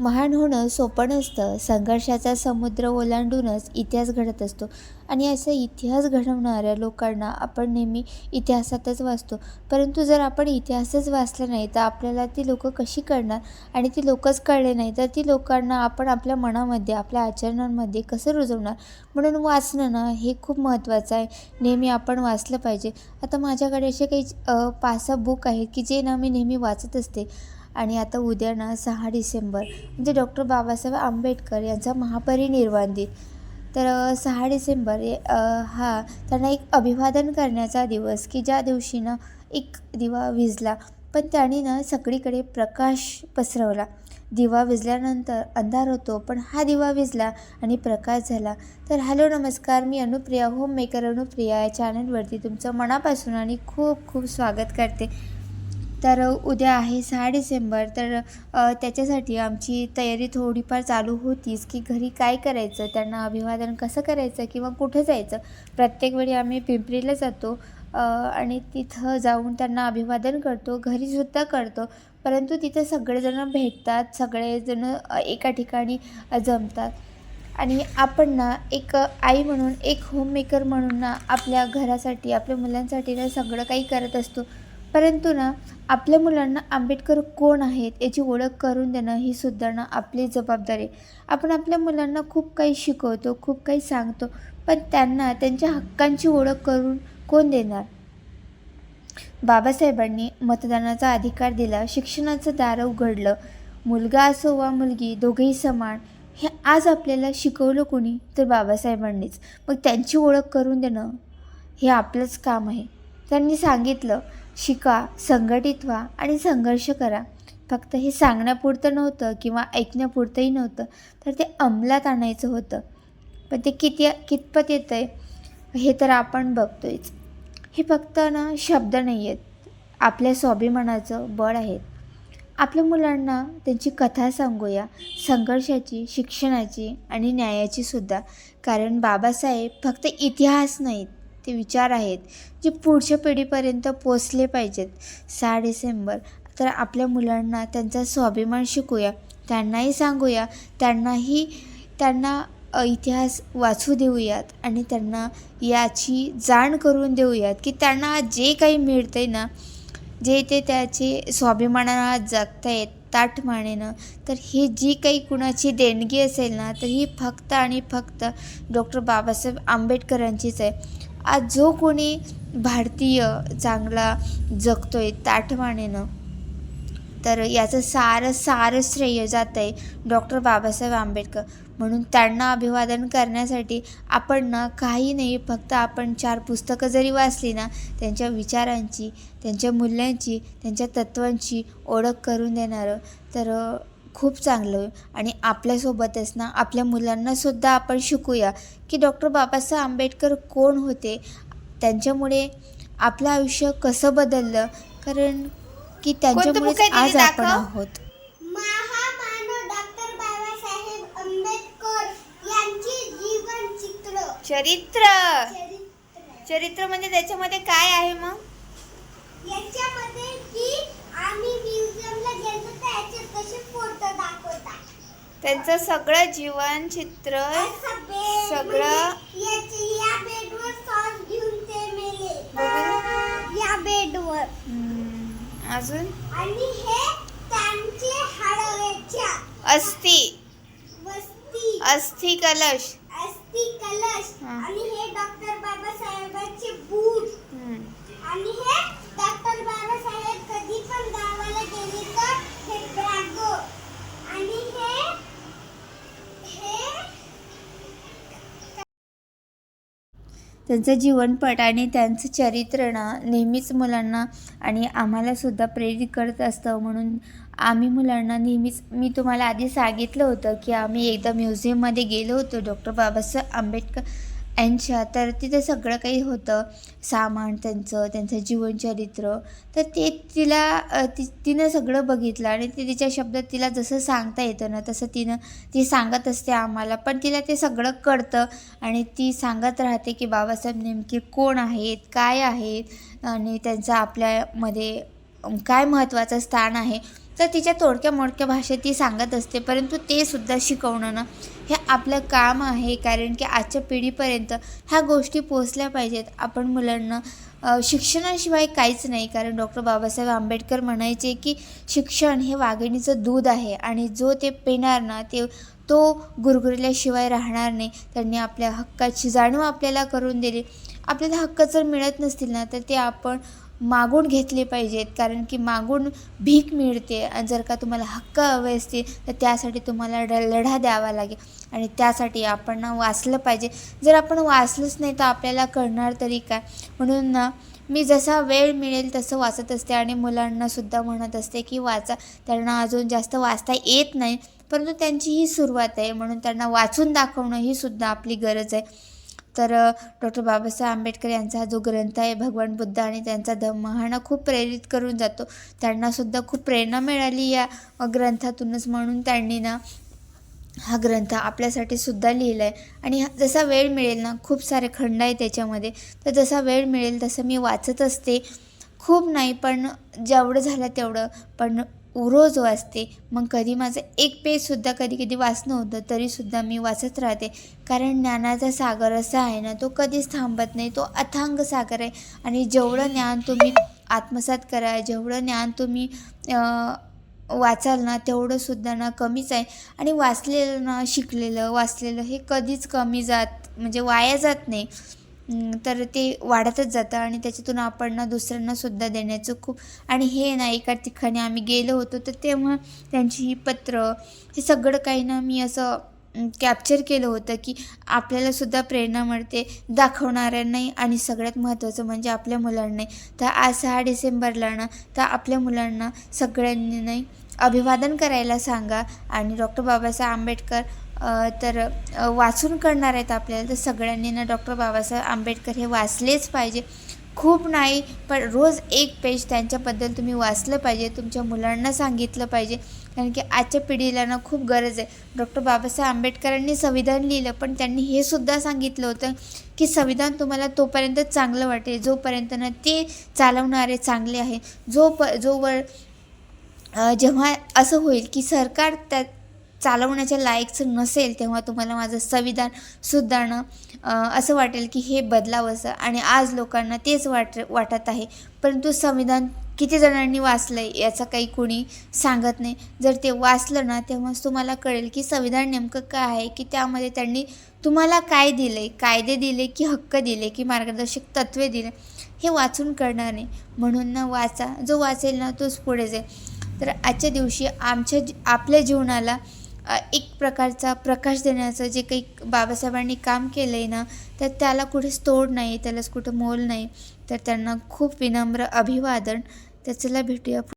महान होणं सोपं नसतं. संघर्षाचा समुद्र ओलांडूनच इतिहास घडत असतो. आणि असं इतिहास घडवणाऱ्या लोकांना आपण नेहमी इतिहासातच वाचतो. परंतु जर आपण इतिहासच वाचला नाही तर आपल्याला ती लोकं कशी कळणार? आणि ती लोकच कळले नाही तर ती लोकांना आपण आपल्या मनामध्ये आपल्या आचरणांमध्ये कसं रुजवणार? म्हणून वाचणं ना हे खूप महत्त्वाचं आहे. नेहमी आपण वाचलं पाहिजे. आता माझ्याकडे असे काही पाच सहा बुक आहेत की जे ना मी नेहमी वाचत असते. आणि आता उद्या ना सहा डिसेंबर म्हणजे डॉक्टर बाबासाहेब आंबेडकर यांचा महापरिनिर्वाण दिन. तर सहा डिसेंबर हे, हा त्यांना एक अभिवादन करण्याचा दिवस की ज्या दिवशी ना एक दिवा विजला पण त्याने ना सगळीकडे प्रकाश पसरवला. दिवा विजल्यानंतर अंधार होतो पण हा दिवा विजला आणि प्रकाश झाला. तर हॅलो नमस्कार मी अनुप्रिया होम मेकर अनुप्रिया या चॅनलवरती तुमचं मनापासून आणि खूप खूप स्वागत करते. तर उद्या आहे सहा डिसेंबर तर त्याच्यासाठी आमची तयारी थोडीफार चालू होतीच की घरी काय करायचं त्यांना अभिवादन कसं करायचं किंवा कुठं जायचं. प्रत्येक वेळी आम्ही पिंपरीला जातो आणि तिथं जाऊन त्यांना अभिवादन करतो घरीसुद्धा करतो. परंतु तिथं सगळेजणं भेटतात सगळेजणं एका ठिकाणी जमतात. आणि आपण ना एक आई म्हणून एक होममेकर म्हणून ना आपल्या घरासाठी आपल्या मुलांसाठी ना सगळं काही करत असतो. परंतु ना आपल्या मुलांना आंबेडकर कोण आहेत याची ओळख करून देणं ही सुद्धा ना आपली जबाबदारी. आपण आपल्या मुलांना खूप काही शिकवतो खूप काही सांगतो पण त्यांना त्यांच्या हक्कांची ओळख करून कोण देणार? बाबासाहेबांनी मतदानाचा अधिकार दिला शिक्षणाचं दार उघडलं. मुलगा असो वा मुलगी दोघेही समान हे आज आपल्याला शिकवलं कोणी? तर बाबासाहेबांनीच. मग त्यांची ओळख करून देणं हे आपलंच काम आहे. त्यांनी सांगितलं शिका संघटित व्हा आणि संघर्ष करा. फक्त हे सांगण्यापुरतं नव्हतं किंवा ऐकण्यापुरतंही नव्हतं तर ते अंमलात आणायचं होतं. पण ते किती कितपत येतं आहे हे तर आपण बघतोयच. हे फक्त ना शब्द नाही आहेत आपल्या स्वाभिमानाचं बळ आहेत आपल्या मुलांना त्यांची कथा सांगूया संघर्षाची शिक्षणाची आणि न्यायाची सुद्धा. कारण बाबासाहेब फक्त इतिहास नाहीत. ते विचार आहेत जे पुढच्या पिढीपर्यंत पोचले पाहिजेत. सहा डिसेंबर. तर आपल्या मुलांना त्यांचा स्वाभिमान शिकूया. त्यांनाही सांगूया. त्यांनाही त्यांना इतिहास वाचू देऊयात आणि त्यांना याची जाण करून देऊयात की त्यांना जे काही मिळतं आहे ना जे ते त्याचे स्वाभिमानाला जगतायत ताठमानेनं तर ही जी काही कुणाची देणगी असेल ना तर ही फक्त आणि फक्त डॉक्टर बाबासाहेब आंबेडकरांचीच आहे. आज जो कोणी भारतीय चांगला जगतोय ताठमानेनं तर याचं सारं सारं श्रेय जात आहे डॉक्टर बाबासाहेब आंबेडकर. म्हणून त्यांना अभिवादन करण्यासाठी आपण ना काही नाही फक्त आपण चार पुस्तकं जरी वाचली ना त्यांच्या विचारांची त्यांच्या मूल्यांची त्यांच्या तत्वांची ओळख करून देणारं. तर खूप चांगलं होईल. आणि आपल्यासोबतच ना आपल्या मुलांनासुद्धा आपण शिकूया की डॉक्टर बाबासाहेब आंबेडकर कोण होते? त्यांच्यामुळे आपलं आयुष्य कसं बदललं? कारण की दीदी आज आपण? आहोत. महामानव डॉक्टर बाबासाहेब आंबेडकर यांची जीवन चित्र. चरित्र. चरित्र. चरित्र म्हणजे त्याच्यामध्ये काय आहे मग? त्यांचं सगळं जीवन चित्र सगळं- या बेडवर अजून? आणि हे त्यांचे अस्थि अस्थि कलश. अस्थि कलश. आणि हे डॉक्टर बाबासाहेबांचे बूट हम्म, आणि हे डॉक्टर बाबासाहेब कधी पण गावाला गेले तर हे बॅग आणि हे हे त्यांचं जीवनपट आणि त्यांचं चरित्र ना नेहमीच मुलांना आणि आम्हालासुद्धा प्रेरित करत असतं. म्हणून आम्ही मुलांना नेहमीच मी तुम्हाला आधी सांगितलं होतं की आम्ही एकदा म्युझियममध्ये गेलो होतो डॉक्टर बाबासाहेब आंबेडकर यांच्या तर तिथं सगळं काही होतं. सामान त्यांचं त्यांचं जीवनचरित्र. तर ते तिला ति तिनं सगळं बघितलं आणि ते तिच्या शब्दात तिला जसं सांगता येतं ना तसं तिनं ती सांगत असते आम्हाला. पण तिला ते सगळं कळतं आणि ती सांगत राहते की बाबासाहेब नेमके कोण आहेत काय आहेत आणि त्यांचं आपल्यामध्ये काय महत्त्वाचं स्थान आहे. तर तिच्या तोडक्या मोडक्या भाषेत ती सांगत असते परंतु ते सुद्धा शिकवणं ना. हे आपलं काम आहे कारण की आजच्या पिढीपर्यंत ह्या गोष्टी पोचल्या पाहिजेत. आपण मुलांना शिक्षणाशिवाय काहीच नाही कारण डॉक्टर बाबासाहेब आंबेडकर म्हणायचे की शिक्षण हे वाघिणीचं दूध आहे आणि जो ते पिणार ना ते तो गुरगुरल्याशिवाय राहणार नाही. त्यांनी आपल्या हक्काची जाणीव आपल्याला करून दिली. आपल्याला हक्क जर मिळत नसतील ना तर ते आपण मागून घेतले पाहिजेत कारण की मागून भीक मिळते. आणि जर का तुम्हाला हक्क हवे असतील तर त्यासाठी तुम्हाला ड लढा द्यावा लागेल. आणि त्यासाठी आपण ना वाचलं पाहिजे. जर आपण वाचलंच नाही तर आपल्याला कळणार तरी काय? म्हणून ना मी जसा वेळ मिळेल तसं वाचत असते. आणि मुलांनासुद्धा म्हणत असते की वाचा. त्यांना अजून जास्त वाचता येत नाही. परंतु त्यांची ही सुरुवात आहे. म्हणून त्यांना वाचून दाखवणं ही सुद्धा आपली गरज आहे. तर डॉक्टर बाबासाहेब आंबेडकर यांचा हा जो ग्रंथ आहे भगवान बुद्ध आणि त्यांचा धम्म हा ना खूप प्रेरित करून जातो. त्यांनासुद्धा खूप प्रेरणा मिळाली या ग्रंथातूनच म्हणून त्यांनी ना हा ग्रंथ आपल्यासाठी सुद्धा लिहिला आहे आणि हा- जसा वेळ मिळेल ना खूप सारे खंड आहे त्याच्यामध्ये. तर जसा वेळ मिळेल तसं मी वाचत असते. खूप नाही पण जेवढं झालं तेवढं. पण रोज वाचते. मग कधी माझं एक पेजसुद्धा कधी कधी वाचणं होतं तरीसुद्धा मी वाचत राहते. कारण ज्ञानाचा सागर असा आहे ना तो कधीच थांबत नाही. तो अथांग सागर आहे. आणि जेवढं ज्ञान तुम्ही आत्मसात करा जेवढं ज्ञान तुम्ही वाचाल ना तेवढंसुद्धा ना कमीच आहे. आणि वाचलेलं ना शिकलेलं वाचलेलं हे कधीच कमी जात म्हणजे वाया जात नाही. तर ते वाढतच जातं आणि त्याच्यातून आपण ना दुसऱ्यांनासुद्धा देण्याचं खूप आणि हे ना एका ठिकाणी आम्ही गेलो होतो तर तेव्हा त्यांची ही पत्र हे सगळं काही ना मी असं कॅप्चर केलं होतं की आपल्यालासुद्धा प्रेरणा मिळते दाखवणाऱ्यांनाही आणि सगळ्यात महत्त्वाचं म्हणजे आपल्या मुलांनाही. तर आज सहा डिसेंबरला ना तर आपल्या मुलांना सगळ्यांनी नाही अभिवादन करायला सांगा आणि डॉक्टर बाबासाहेब आंबेडकर तर वाचून करणार आहेत आपल्याला. तर सगळ्यांनी ना डॉक्टर बाबासाहेब आंबेडकर हे वाचलेच पाहिजे. खूप नाही पण रोज एक पेज त्यांच्याबद्दल तुम्ही वाचलं पाहिजे. तुमच्या मुलांना सांगितलं पाहिजे. कारण की आजच्या पिढीला ना खूप गरज आहे. डॉक्टर बाबासाहेब आंबेडकरांनी संविधान लिहिलं पण त्यांनी हे सुद्धा सांगितलं होतं की संविधान तुम्हाला तोपर्यंत चांगलं वाटेल. जोपर्यंत ना ते चालवणारे चांगले आहे. जो प जोवर जेव्हा असं होईल की सरकार त्या चालवण्याच्या लायकचं नसेल तेव्हा तुम्हाला माझं संविधान सुधारणं असं वाटेल की हे बदलावंसं. आणि आज लोकांना तेच वाट वाटत आहे. परंतु संविधान किती जणांनी वाचलं आहे याचं काही कोणी सांगत नाही. जर ते वाचलं ना तेव्हाच तुम्हाला कळेल की संविधान नेमकं काय आहे की त्यामध्ये त्यांनी तुम्हाला काय दिलं आहे कायदे दिले की हक्क दिले की मार्गदर्शक तत्त्वे दिले हे वाचून कळणार नाही. म्हणून ना वाचा. जो वाचेल ना तोच पुढे जाईल. तर आजच्या दिवशी आमच्या जी- आपल्या जीवनाला एक प्रकारचा प्रकाश देण्याचं जे काही बाबासाहेबांनी काम केलं आहे ना तर त्याला कुठेच तोड नाही त्यालाच कुठं मोल नाही. तर त्यांना खूप विनम्र अभिवादन. त्याच्याला भेटूया